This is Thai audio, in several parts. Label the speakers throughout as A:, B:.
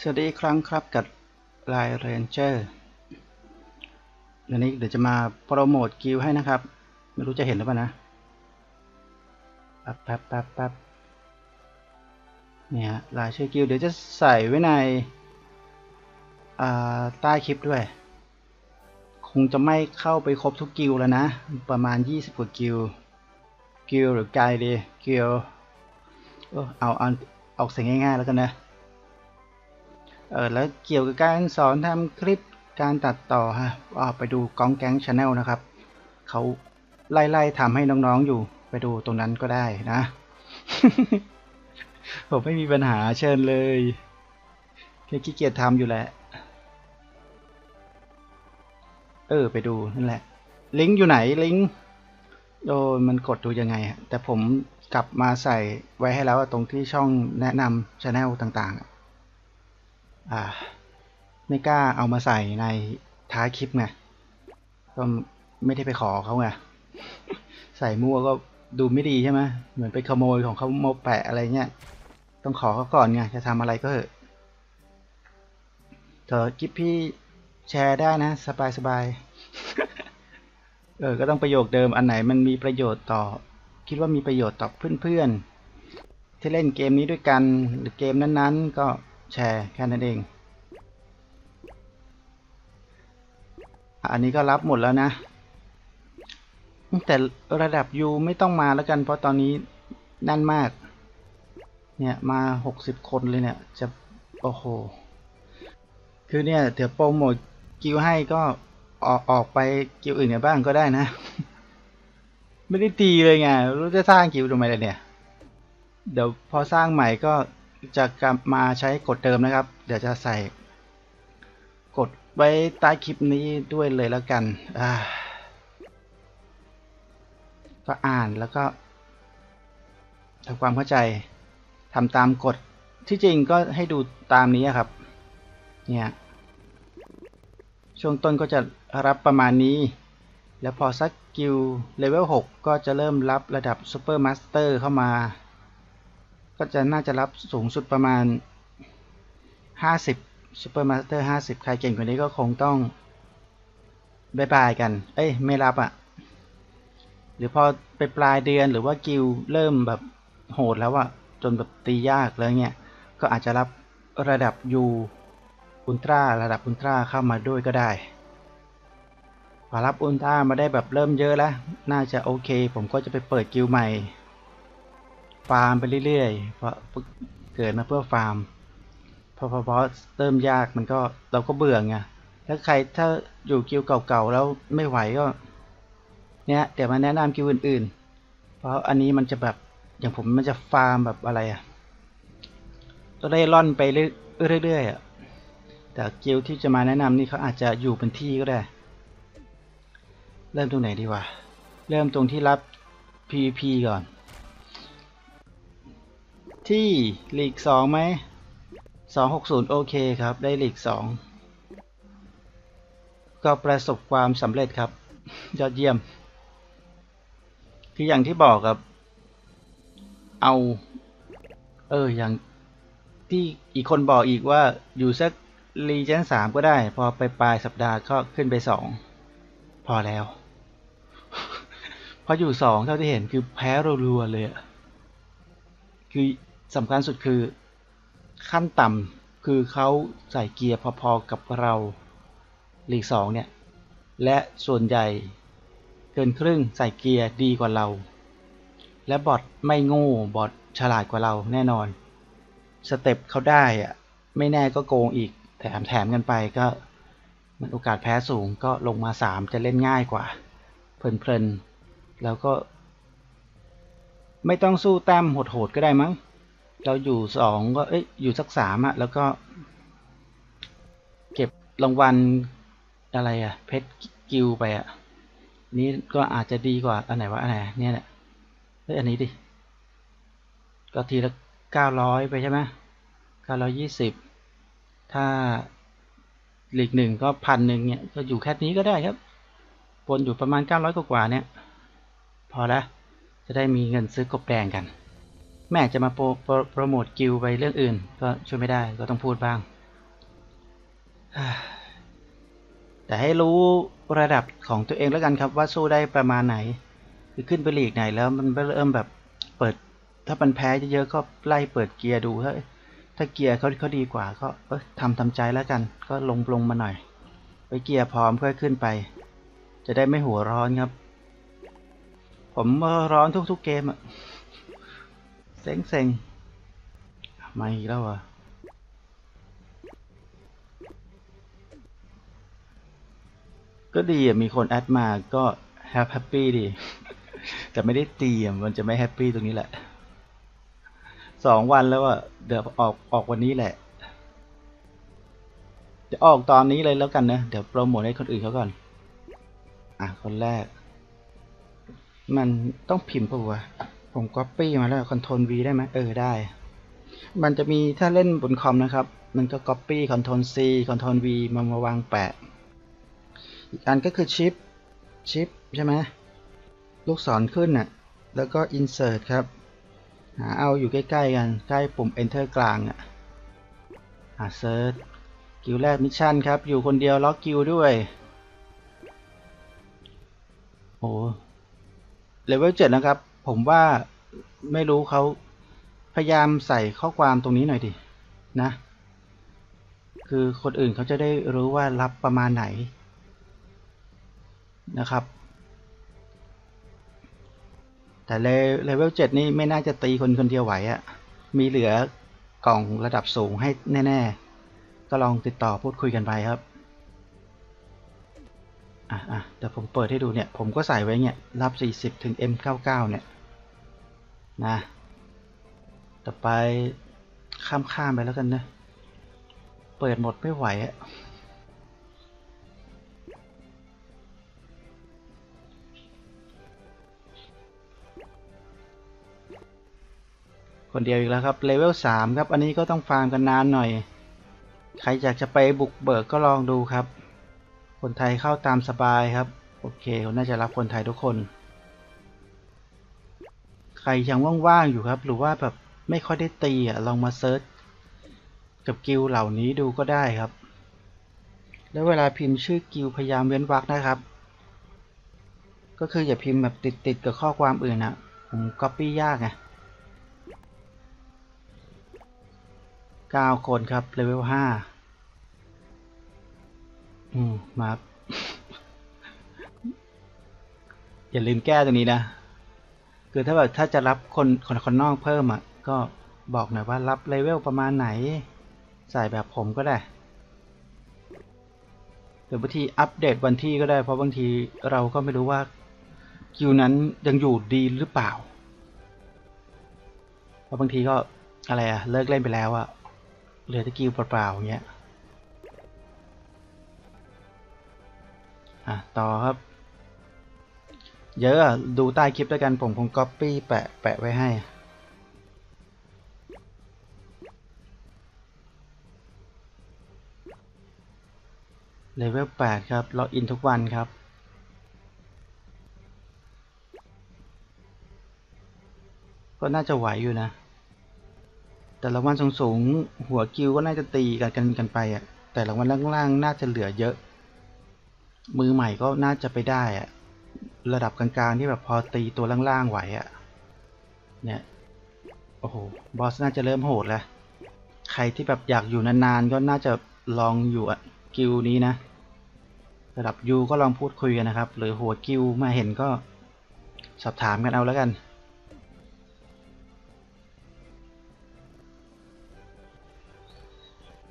A: สวัสดีครั้งครับกับไลน์เรนเจอร์เดี๋ยวนี้เดี๋ยวจะมาโปรโมทกิลให้นะครับ ไม่รู้จะเห็นหรือเปล่านะแป๊บแป๊บป๊บแป๊บเนี่ยรายชื่อกิลเดี๋ยวจะใส่ไว้ในใต้คลิปด้วย คงจะไม่เข้าไปครบทุกกิลแล้วนะ ประมาณ 20 กว่ากิลกิลหรือไกด์ดีกิลเออเอาเอาออกเสียงง่ายๆแล้วกันนะ เออแล้วเกี่ยวกับการสอนทำคลิปการตัดต่อฮะอ่าไปดูกองแก๊งชาแนลนะครับเขาไล่ๆทำให้น้องๆอยู่ไปดูตรงนั้นก็ได้นะ ผมไม่มีปัญหาเชิญเลยแค่ขี้เกียจทำอยู่แหละ เออ ไปดูนั่นแหละ ลิงก์อยู่ไหนลิงก์โดยมันกดดูยังไงแต่ผมกลับมาใส่ไว้ให้แล้วตรงที่ช่องแนะนำช anel ต่างๆ ไม่กล้าเอามาใส่ในท้ายคลิปไงก็ไม่ได้ไปขอเขาไงใส่มั่วก็ดูไม่ดีใช่ไหมเหมือนไปขโมยของเขาโมแปะอะไรเงี้ยต้องขอเขาก่อนไงจะทำอะไรก็เถอะเถอะคลิปพี่แชร์ได้นะ สบายสบายเออ ก็ต้องประโยคเดิมอันไหนมันมีประโยชน์ต่อ คิดว่ามีประโยชน์ต่อเพื่อนๆที่เล่นเกมนี้ด้วยกันหรือเกมนั้นๆ ก็ แชร์แค่นั้นเอง อันนี้ก็รับหมดแล้วนะ แต่ระดับ U ไม่ต้องมาแล้วกัน เพราะตอนนี้นั่นมาก เนี่ยมา 60 คนเลยเนี่ย จะ โอ้โห คือเนี่ย เดี๋ยวโปรโมทกิวให้ก็ออกออกไปกิวอื่นกันบ้างก็ได้นะ ไม่ได้ตีเลยไง รู้จะสร้างกิวทำไมล่ะเนี่ย เดี๋ยวพอสร้างใหม่ก็ จะกลับมาใช้กดเดิมนะครับ เดี๋ยวจะใส่กดไว้ใต้คลิปนี้ด้วยเลยแล้วกันก็อ่านแล้วก็ทำความเข้าใจทำตามกฎที่จริงก็ให้ดูตามนี้ครับ เนี่ย ช่วงต้นก็จะรับประมาณนี้ แล้วพอสักกิลเลเวล6ก็จะเริ่มรับระดับซูเปอร์มาสเตอร์เข้ามา ก็จะน่าจะรับสูงสุดประมาณ 50ซูเปอร์มาสเตอร์50 ใครเก่งกว่านี้ก็คงต้องบายบายกัน เอ้ย ไม่รับอะ่ะ หรือพอไปปลายเดือนหรือว่ากิลเริ่มแบบโหดแล้วอะจนแบบตียากแล้วเนี่ย ก็อาจจะรับระดับ U อุลตร้าระดับอุลตร้าเข้ามาด้วยก็ได้พอรับอุลตร้ามาได้แบบเริ่มเยอะแล้ว น่าจะโอเค ผมก็จะไปเปิดกิลใหม่ ฟาร์มไปเรื่อยๆ เพราะเกิดมาเพื่อฟาร์ม พอพอพอเริ่มยากมันก็เราก็เบื่อไงแล้วใครถ้าอยู่กิลเก่าๆแล้วไม่ไหวก็ เนี่ยเดี๋ยวมาแนะนำกิลอื่น ๆ เพราะอันนี้มันจะแบบอย่างผมมันจะฟาร์มแบบอะไรอะก็ได้ล่อนไปเรื่อยๆอะแต่กิลที่จะมาแนะนำนี่เขาอาจจะอยู่เป็นที่ก็ได้ เริ่มตรงไหนดีวะ เริ่มตรงที่รับ PVP ก่อน ที่หลีก2ไหม260โอเคครับ ได้หลีก2ก็ประสบความสำเร็จครับ ยอดเยี่ยม คืออย่างที่บอกครับ เอา เออ อย่างที่อีกคนบอกอีกว่าอยู่สักรีเจนสามก็ได้ พอไปปลายสัปดาห์ก็ขึ้นไปสองพอแล้ว พออยู่สองเท่าที่เห็นคือแพ้รัวๆเลยอะคือ สำคัญสุดคือขั้นต่ำคือเขาใส่เกียร์พอๆกับเราหลีกสองเนี่ย และส่วนใหญ่เกินครึ่งใส่เกียร์ดีกว่าเรา และบอทไม่โง่บอทฉลาดกว่าเราแน่นอน สเต็ปเขาได้อะไม่แน่ก็โกงอีกแถมแถมกันไปก็มันโอกาสแพ้สูงก็ลงมา 3 จะเล่นง่ายกว่า เพลินๆ แล้วก็ ไม่ต้องสู้แต้มโหดๆก็ได้มั้ง เราอยู่สองก็เอ้ยอยู่สักสามอะแล้วก็ เก็บรางวัลอะไรอะเพชรกิลไปอะนี้ก็อาจจะดีกว่าอันไหนวะอันไหนเนี่ยแหละเฮ้ยอันนี้ดิก็ทีละเก้าร้อยไปใช่ไหมเก้าร้อยยี่สิบถ้าหลีกหนึ่งก็พันหนึ่งเนี่ยก็อยู่แค่นี้ก็ได้ครับบนอยู่ประมาณเก้าร้อยกว่าเนี่ย พอและจะได้มีเงินซื้อกบแดงกัน แม่จะมาโปรโปรโปรโมทกิลไปเรื่องอื่น ก็ช่วยไม่ได้ก็ต้องพูดบ้าง แต่ให้รู้ระดับของตัวเองแล้วกันครับว่าสู้ได้ประมาณไหน คือขึ้นไปลีกไหนแล้วมันเริ่มแบบเปิด ถ้ามันแพ้เยอะๆก็ไล่เปิดเกียร์ดูถ้าถ้าเกียร์เขาเขาดีกว่าก็ทำทำใจแล้วกัน ก็ลงลงมาหน่อย ไปเกียร์พร้อมค่อยขึ้นไป จะได้ไม่หัวร้อนครับ ผมร้อนทุกๆเกมอะ เซ็งเซ็งมาอีกแล้วอะก็ดีอะมีคนแอดมาก็แฮปแฮปปี้ดี แต่ไม่ได้ตีอะมันจะไม่แฮปปี้ตรงนี้แหละสองวันแล้วอะเดี๋ยวออกออกวันนี้แหละจะออกตอนนี้เลยแล้วกันนะ เดี๋ยวโปรโมทให้คนอื่นเขาก่อน อะ คนแรก มันต้องพิมพ์ปะวะ ผมก๊อปปี้มาแล้วคอนโทรล V ได้ไหมเออได้ มันจะมีถ้าเล่นบนคอมนะครับ มันก็ Copy Ctrl C Ctrl V มามาวางแปะ อีกอันก็คือชิปชิปใช่ไหมลูกศรขึ้นน่ะ แล้วก็ Insert ครับ หาเอาอยู่ใกล้ๆกัน ใกล้ปุ่ม Enter กลางอะหา Search กิวแรกมิชชั่นครับ อยู่คนเดียวล็อกกิวด้วย โอ้เลเวลเจ็ดนะครับ ผมว่าไม่รู้เขาพยายามใส่ข้อความตรงนี้หน่อยดินะ คือคนอื่นเขาจะได้รู้ว่ารับประมาณไหนนะครับ แต่เลเวลเจ็ดนี่ไม่น่าจะตีคนคนเดียวไหวอะมีเหลือกล่องระดับสูงให้แน่ ๆ ก็ลองติดต่อพูดคุยกันไปครับอะอะเดี๋ยวผมเปิดให้ดูเนี่ย ผมก็ใส่ไว้เนี่ย รับ 40 ถึง M99 เนี่ย นะ ต่อไปข้ามข้ามไปแล้วกันนะ เปิดหมดไม่ไหวอะคนเดียวอีกแล้วครับ เลเวล3ครับ อันนี้ก็ต้องฟาร์มกันนานหน่อย ใครอยากจะไปบุกเบิกก็ลองดูครับ คนไทยเข้าตามสบายครับ โอเคน่าจะรับคนไทยทุกคน ใครยังว่างๆอยู่ครับ หรือว่าแบบไม่ค่อยได้ตีอะลองมาเซิร์ชกับกิลเหล่านี้ดูก็ได้ครับ แล้วเวลาพิมพ์ชื่อกิลพยายามเว้นวรรคนะครับ ก็คืออย่าพิมพ์แบบติดๆกับข้อความอื่นนะผมก๊อปปี้ยากไง9คนครับเลเวล5อืมมาอย่าลืมแก้ตรงนี้นะ คือถ้าแบบถ้าจะรับคนคนคนนอกเพิ่มอะก็บอกหน่อยว่ารับเลเวลประมาณไหน ใส่แบบผมก็ได้หรือบางทีอัปเดตวันที่ก็ได้ เพราะบางทีเราก็ไม่รู้ว่าคิวนั้นยังอยู่ดีหรือเปล่า เพราะบางทีก็อะไรอะเลิกเล่นไปแล้วอะเหลือแต่กิวเปล่าๆอย่างเงี้ยอะต่อครับ เยอะดูใต้คลิปด้วยกันผมคงก๊อปปี้แปะแปะไว้ให้เลเวล8ครับล็อกอินทุกวันครับ ก็น่าจะไหวอยู่นะ แต่ละวันสูงๆ หัวกิวก็น่าจะตีกันกันกันไปอะแต่ละวันล่างๆ น่าจะเหลือเยอะ มือใหม่ก็น่าจะไปได้อะ ระดับกลางๆที่แบบพอตีตัวล่างๆไหวอะเนี่ย โอ้โห บอสน่าจะเริ่มโหดแล้ว ใครที่แบบอยากอยู่นานๆ ก็น่าจะลองอยู่กิวนี้นะ ระดับยูก็ลองพูดคุยกันนะครับ หรือหัวกิวมาเห็นก็สอบถามกันเอาแล้วกัน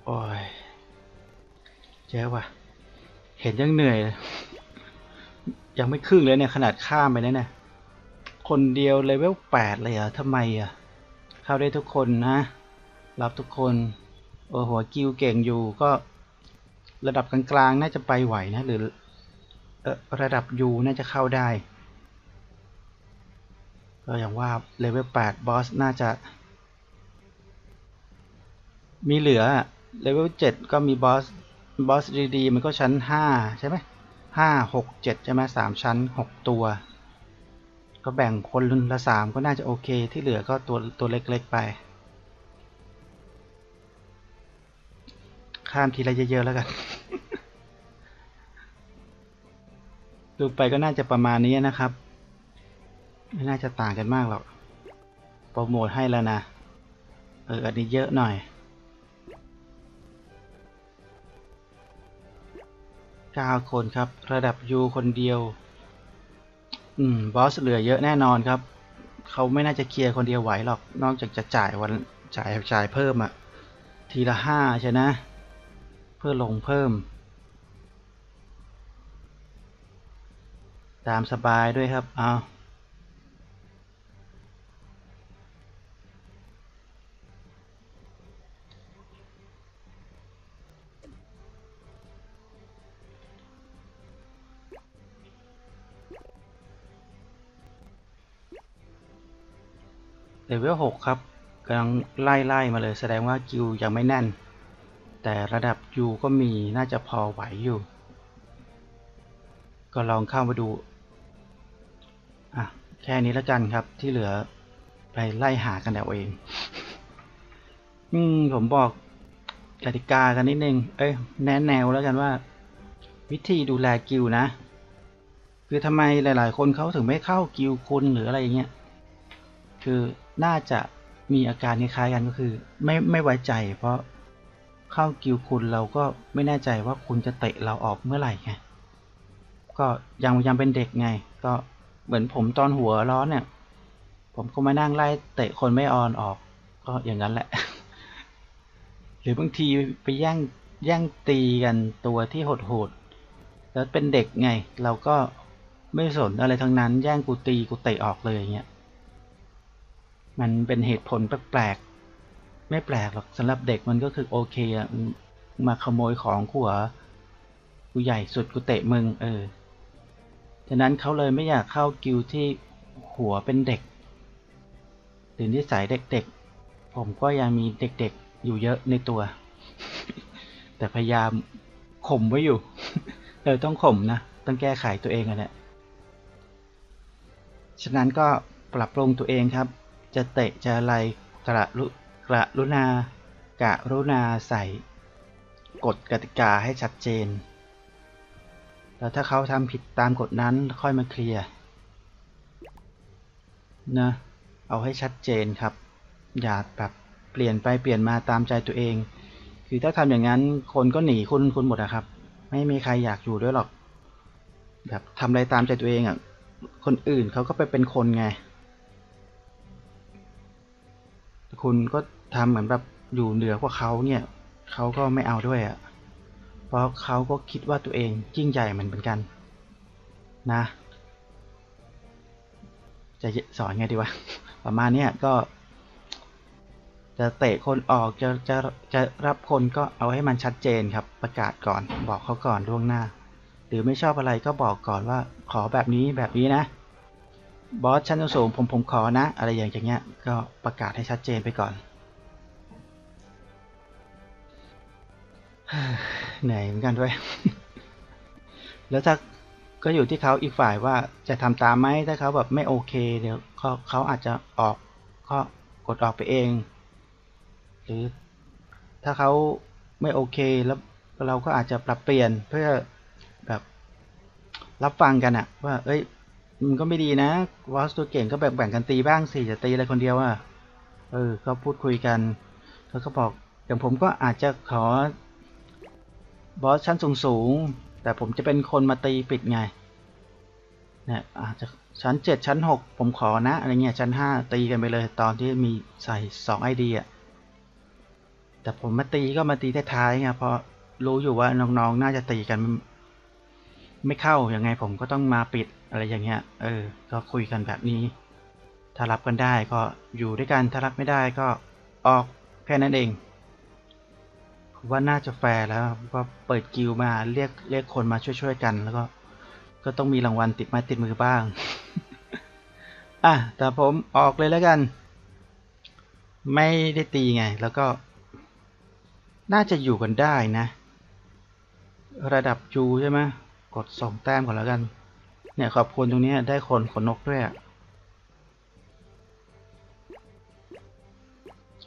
A: โอ้ยเจ๊ว่ะ เห็นยังเหนื่อยยั ยังไม่ครึ่งเลยเนี่ยขนาดข้ามไปแล้วเนี่ยคนเดียวเลเวลแปดเลยเหรอทำไมอะ เข้าได้ทุกคนนะ รับทุกคนโอ้หัวกิวเก่งอยู่ก็ระดับกลางๆน่าจะไปไหวนะ หรือระดับ U น่าจะเข้าได้ก็อย่างว่าเลเวล8บอสน่าจะ มีเหลือเลเวล7ก็มีบอสบอสดีๆมันก็ชั้น5ใช่ไหม ห้าหกเจ็ดใช่ไหมสามชั้นหกตัว ก็แบ่งคนรุ่นละสามก็น่าจะโอเคที่เหลือก็ตัวตัวเล็กๆไป ข้ามทีละเยอะๆแล้วกัน ดูไปก็น่าจะประมาณนี้นะครับ ไม่น่าจะต่างกันมากหรอก โปรโมทให้แล้วนะ เอออันนี้เยอะหน่อย 9คนครับ ระดับ U คนเดียว อืม บอสเหลือเยอะแน่นอนครับ เขาไม่น่าจะเคลียร์คนเดียวไหวหรอก นอกจากจะจ่ายวันจ่ายจ่ายเพิ่มอะทีละห้าใช่นะ เพื่อลงเพิ่ม ตามสบายด้วยครับ เอา เลเวล6ครับกำลังไล่ไล่มาเลยแสดงว่ากิวยังไม่แน่น แต่ระดับ U ก็มีน่าจะพอไหวอยู่ ก็ลองเข้ามาดูอะแค่นี้แล้วกันครับที่เหลือไปไล่หากันเอาเอง อืมผมบอกกติกากันนิดนึง เอ้ยแนะแนวแล้วกันว่า วิธีดูแลกิลด์นะ คือทำไมหลาย ๆ คนเขาถึงไม่เข้ากิลด์คุณหรืออะไรอย่างเงี้ย คือ น่าจะมีอาการคล้ายกันก็คือ ไม่ไม่ไว้ใจ เพราะเข้ากิลด์คุณเราก็ไม่แน่ใจว่าคุณจะเตะเราออกเมื่อไหร่ไงก็ยังยังเป็นเด็กไง ก็เหมือนผมตอนหัวร้อนเนี่ย ผมก็มานั่งไล่เตะคนไม่ออนออก ก็อย่างนั้นแหละ หรือบางทีไปแย่งแย่งตีกันตัวที่โหดๆแล้วเป็นเด็กไง เราก็ไม่สนอะไรทั้งนั้น แย่งกูตีกูเตะออกเลยอย่างเงี้ย มันเป็นเหตุผลแปลกๆ ไม่แปลกหรอกสำหรับเด็กมันก็คือโอเคอะมาขโมยของกูเหรอกูใหญ่สุดกูเตะมึง เออ ฉะนั้นเขาเลยไม่อยากเข้ากิลด์ที่หัวเป็นเด็กหรือนิสัยเด็กๆ ผมก็ยังมีเด็กๆ อยู่เยอะในตัว แต่พยายามข่มไว้อยู่ เออต้องข่มนะ ต้องแก้ไขตัวเองอะแหละฉะนั้นก็ปรับปรุงตัวเองครับ จะเตะจะอะไรกระลุกระลุณากะรุณาใส่กฎกติกาให้ชัดเจน แล้วถ้าเขาทำผิดตามกฎนั้นค่อยมาเคลียร์นะเอาให้ชัดเจนครับ อย่าแบบเปลี่ยนไปเปลี่ยนมาตามใจตัวเอง คือถ้าทำอย่างนั้นคนก็หนีคุณคุณหมดอะครับ ไม่มีใครอยากอยู่ด้วยหรอก แบบทำอะไรตามใจตัวเองอะคนอื่นเขาก็ไปเป็นคนไง คุณก็ทำเหมือนแบบอยู่เหนือกว่าเขาเนี่ยเขาก็ไม่เอาด้วยอะ่ะ เพราะเขาก็คิดว่าตัวเองยิ่งใหญ่เหมือนกัน นะ จะสอนไงดีวะ ประมาณเนี้ยก็ จะเตะคนออกจะจะจะรับคนก็เอาให้มันชัดเจนครับ ประกาศก่อน บอกเขาก่อนล่วงหน้า หรือไม่ชอบอะไรก็บอกก่อนว่า ขอแบบนี้แบบนี้นะ บอสชั้นสูงผมผมขอนะ อะไรอย่างเงี้ย ก็ประกาศให้ชัดเจนไปก่อน เหนื่อยเหมือนกันด้วย แล้วถ้าก็อยู่ที่เขาอีกฝ่ายว่าจะทำตามไหมถ้าเขาแบบไม่โอเคเดี๋ยวเขาเขาอาจจะออกก็กดออกไปเอง หรือถ้าเขาไม่โอเคแล้วเราก็อาจจะปรับเปลี่ยนเพื่อแบบรับฟังกันอะว่า เอ้ย มันก็ไม่ดีนะวอสตัวเก่งก็แบ่งแบ่งกันตีบ้างสิจะตีอะไรคนเดียวอะเออก็พูดคุยกันเขาก็บอกอย่างผมก็อาจจะขอบอสชั้นสูงสูงแต่ผมจะเป็นคนมาตีปิดไงเนี่ยอาจจะชั้น7ชั้น6ผมขอนะอะไรเงี้ยชั้น5ตีกันไปเลยตอนที่มีใส่2 ID อะแต่ผมมาตีก็มาตีท้ายๆไงเพราะรู้อยู่ว่าน้องๆน่าจะตีกัน ไม่เข้ายัางไงผมก็ต้องมาปิด อะไรอย่างเงี้ย เออ ก็คุยกันแบบนี้ ถ้ารับกันได้ก็อยู่ด้วยกัน ถ้ารับไม่ได้ก็ออกแค่นั้นเองว่าน่าจะแฟร์แล้วก็เปิดกิลมาเรียกเรียกคนมาช่วยๆกันแล้วก็ ก็ต้องมีรางวัลติดไม้ติดมือบ้าง อะ แต่ผมออกเลยแล้วกัน ไม่ได้ตีไง แล้วก็ น่าจะอยู่กันได้นะ ระดับจูใช่ไหมกดส่งแต้มก่อนแล้วกัน เนี่ยขอบคุณตรงนี้ได้คนขนนกด้วย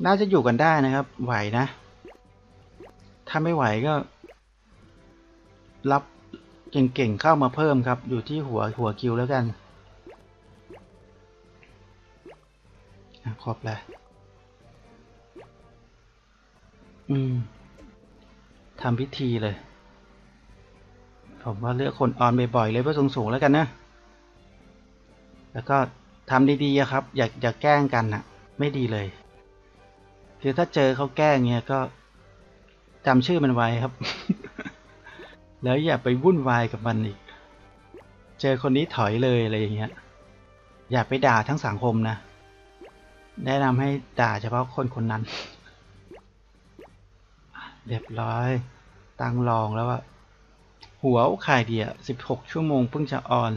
A: น่าจะอยู่กันได้นะครับ ไหวนะ ถ้าไม่ไหวก็ รับเก่งๆเข้ามาเพิ่มครับ อยู่ที่หัวหัวคิวแล้วกันอะครบแล้วอืมทำพิธีเลย ผมว่าเลือกคนออนบ่อยๆเลยเพื่อสูงๆแล้วกันนะ แล้วก็ทำดีๆครับ อย่าอย่าแกล้งกันนะไม่ดีเลย คือถ้าเจอเขาแกล้งเงี้ยก็จำชื่อมันไว้ครับ แล้วอย่าไปวุ่นวายกับมันอีก เจอคนนี้ถอยเลยอะไรอย่างเงี้ย อย่าไปด่าทั้งสังคมนะ แนะนำให้ด่าเฉพาะคนคนนั้น เรียบร้อย ตั้งรองแล้วอะ หัวไข่เดียสิบหกชั่วโมงเพิ่งจะออน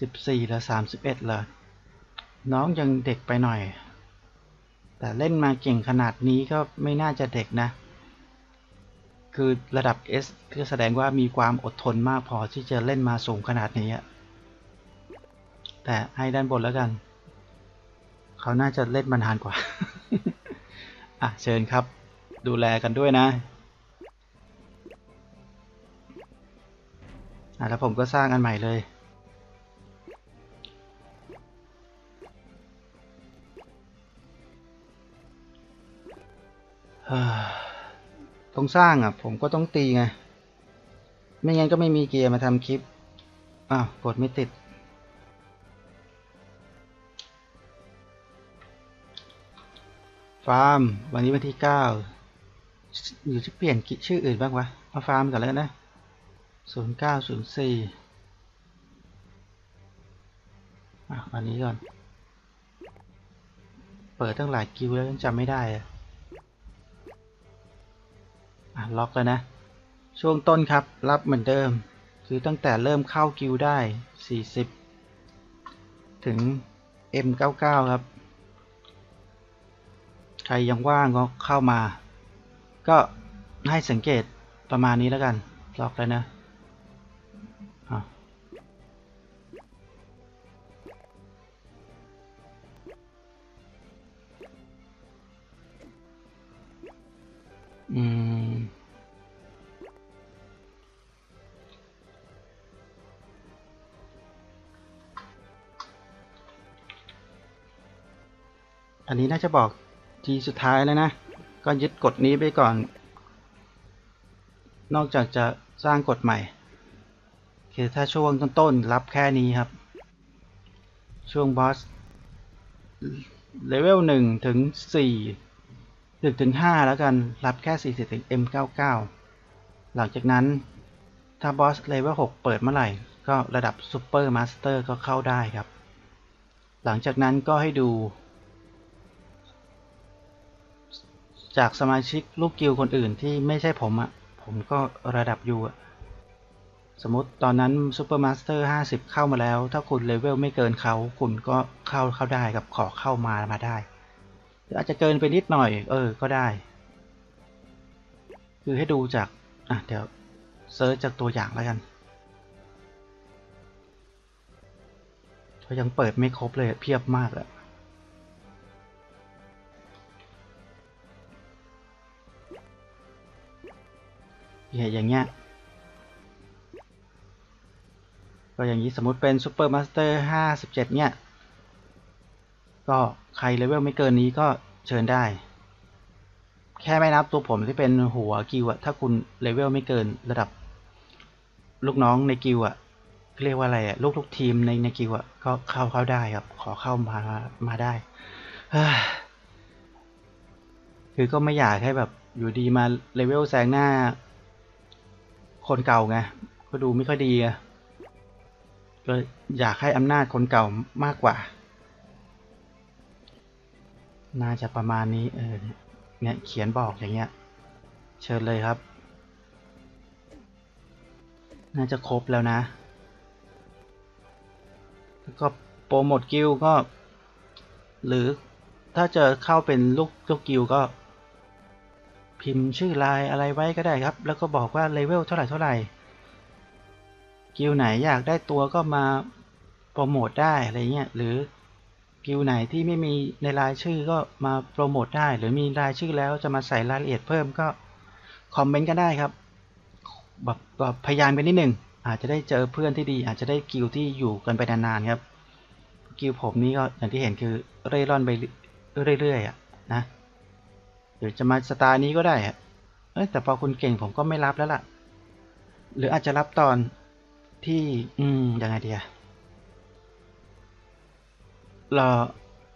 A: สิบสี่แล้วสามสิบเอ็ดเลยน้องยังเด็กไปหน่อย แต่เล่นมาเก่งขนาดนี้ก็ไม่น่าจะเด็กนะ คือระดับ S ก็แสดงว่ามีความอดทนมากพอที่จะเล่นมาสูงขนาดนี้ แต่ให้ด้านบนแล้วกัน เขาน่าจะเล่นมานหานกว่า อะ เชิญครับ ดูแลกันด้วยนะ อะแล้วผมก็สร้างอันใหม่เลย ต้องสร้างอะ ผมก็ต้องตีไง ไม่งั้นก็ไม่มีเกียร์มาทำคลิป อ้าว กดไม่ติด ฟาร์ม วันนี้วันที่เก้าหรือจะเปลี่ยนชื่ออื่นบ้างวะ มาฟาร์มก่อนแล้วนะ ศูนย์เก้าศูนย์สี่อะวันนี้ก่อน เปิดตั้งหลายกิวแล้วยังจำไม่ได้อะอะล็อกแล้วนะ ช่วงต้นครับ รับเหมือนเดิม คือตั้งแต่เริ่มเข้ากิวได้ 40 ถึง M99 ครับ ใครยังว่างก็เข้ามา ก็ให้สังเกตประมาณนี้แล้วกัน ล็อกแล้วนะ อืมอันนี้น่าจะบอกทีสุดท้ายแล้วนะ ก็ยึดกฎนี้ไปก่อน นอกจากจะสร้างกฎใหม่ คือถ้าช่วงต้นๆ รับแค่นี้ครับ ช่วงบอสเลเวล1ถึง4 ถึงถึง5แล้วกัน รับแค่ 40ถึง M99 หลังจากนั้น ถ้าบอสเลเวล6เปิดเมื่อไหร่ ก็ระดับซูเปอร์มาสเตอร์ก็เข้าได้ครับ หลังจากนั้นก็ให้ดู จากสมาชิกลูกกิลคนอื่นที่ไม่ใช่ผมอะ่ะ ผมก็ระดับอยูอะสมมติตอนนั้นซูเปอร์มาสเตอร์50 เข้ามาแล้ว ถ้าคุณเลเวลไม่เกินเขา คุณก็เข้าเข้าได้กับขอเข้ามามาได้ อาจจะเกินไปนิดหน่อย เออ ก็ได้ คือให้ดูจาก อะ เดี๋ยวเซิร์ชจากตัวอย่างแล้วกันเขายังเปิดไม่ครบเลยเพียบมากอะเนี่ยอย่างเงี้ย ก็อย่างนี้สมมติเป็นซูเปอร์มาสเตอร์ห้าสิบเจ็ดเนี่ย ก็ใครเลเวลไม่เกินนี้ก็เชิญได้ แค่ไม่นับตัวผมที่เป็นหัวกิวอะถ้าคุณเลเวลไม่เกินระดับ ลูกน้องในกิวอะเรียกว่าอะไรอะลูกทุกทีมในในกิวอะก็เข้าเข้าได้ครับ ขอเข้ามามาได้คือก็ไม่อยากให้แบบอยู่ดีมาเลเวลแซงหน้า คนเก่าไงก็ดูไม่ค่อยดีอะก็อยากให้อำนาจคนเก่ามากกว่า น่าจะประมาณนี้ เออ เนี่ย เขียนบอกอย่างเงี้ย เชิญเลยครับ น่าจะครบแล้วนะ แล้วก็โปรโมทกิลก็ หรือถ้าจะเข้าเป็นลูกลูกกิลก็ พิมพ์ชื่อไลน์อะไรไว้ก็ได้ครับ แล้วก็บอกว่าเลเวลเท่าไหร่เท่าไหร่ กิลไหนอยากได้ตัวก็มาโปรโมทได้อะไรเงี้ย หรือ กิลไหนที่ไม่มีในรายชื่อก็มาโปรโมทได้ หรือมีรายชื่อแล้วจะมาใส่รายละเอียดเพิ่มก็คอมเมนต์ก็ได้ครับแบบพยายามไปนิดหนึ่งอาจจะได้เจอเพื่อนที่ดี อาจจะได้กิลที่อยู่กันไปนานๆครับกิลผมนี่ก็อย่างที่เห็นคือเร่ร่อนไปเรื่อยๆอะนะหรือจะมาสไตล์นี้ก็ได้อะเอ้ยแต่พอคุณเก่งผมก็ไม่รับแล้วล่ะ หรืออาจจะรับตอนที่ อืมยังไงดีอะ รอ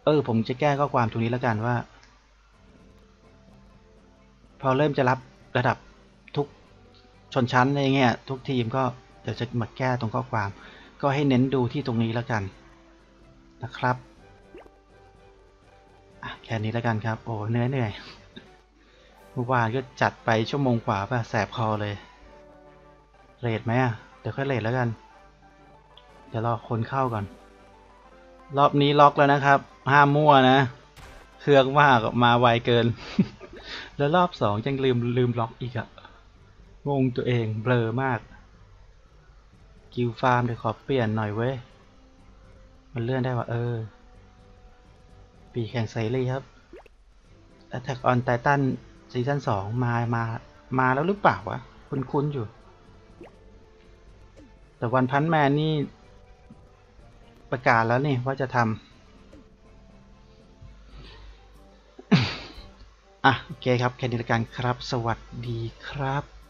A: เออ ผมจะแก้ข้อความตรงนี้แล้วกันว่า พอเริ่มจะรับระดับทุกชนชั้นอะไรเงี้ยทุกทีมก็เดี๋ยวจะมาแก้ตรงข้อความ ก็ให้เน้นดูที่ตรงนี้แล้วกันนะครับอะแค่นี้แล้วกันครับ โอ้เหนื่อยเหนื่อยเมื่อวานก็จัดไปชั่วโมงกว่าป่ะแสบคอเลยเรทไหมอะ เดี๋ยวค่อยเรทแล้วกัน เดี๋ยวรอคนเข้าก่อน รอบนี้ล็อกแล้วนะครับ ห้ามมั่วนะ เครื่องมากมาไวเกิน แล้วรอบสองยังลืมลืมล็อกอีกอะงงตัวเองเบลอมาก กิลฟาร์มเดี๋ยวขอเปลี่ยนหน่อยเว้ย มันเลื่อนได้ว่าเออ ปีแข่งไซรีครับ Attack on Titan ซีซั่นสองมา มา มาแล้วหรือเปล่าวะ คุ้นๆอยู่ แต่วันพันแมนนี่ ประกาศแล้วนี่ว่าจะทำอะโอเคครับแค่นี้ละกันครับ สวัสดีครับ